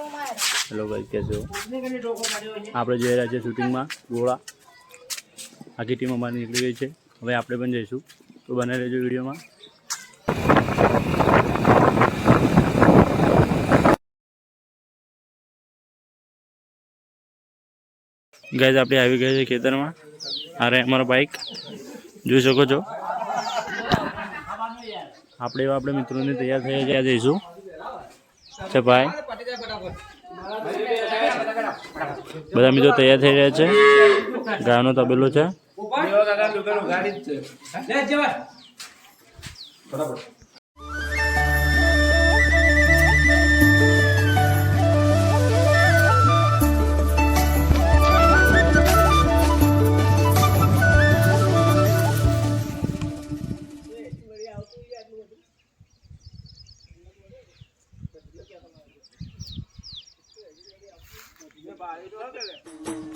Hello ભાઈ કે છો? આપણે જઈ રહ્યા છીએ શૂટિંગમાં ગોળા. આખી ટીમ અમારી નીકળી ગઈ છે. હવે આપણે પણ જઈશું. તો બને રહેજો વિડીયોમાં. ગાઈઝ આપણે આવી ગયા છે ખેતરમાં. આ રહે અમારો બાઇક જોઈ શકો છો. આપણે એવા આપણે મિત્રોને તૈયાર થયા ત્યાં જઈશું. છે ભાઈ બધા મિત્રો તૈયાર થઈ રહ્યા છે ગાયનો તબેલો છે 吧，有多少个嘞？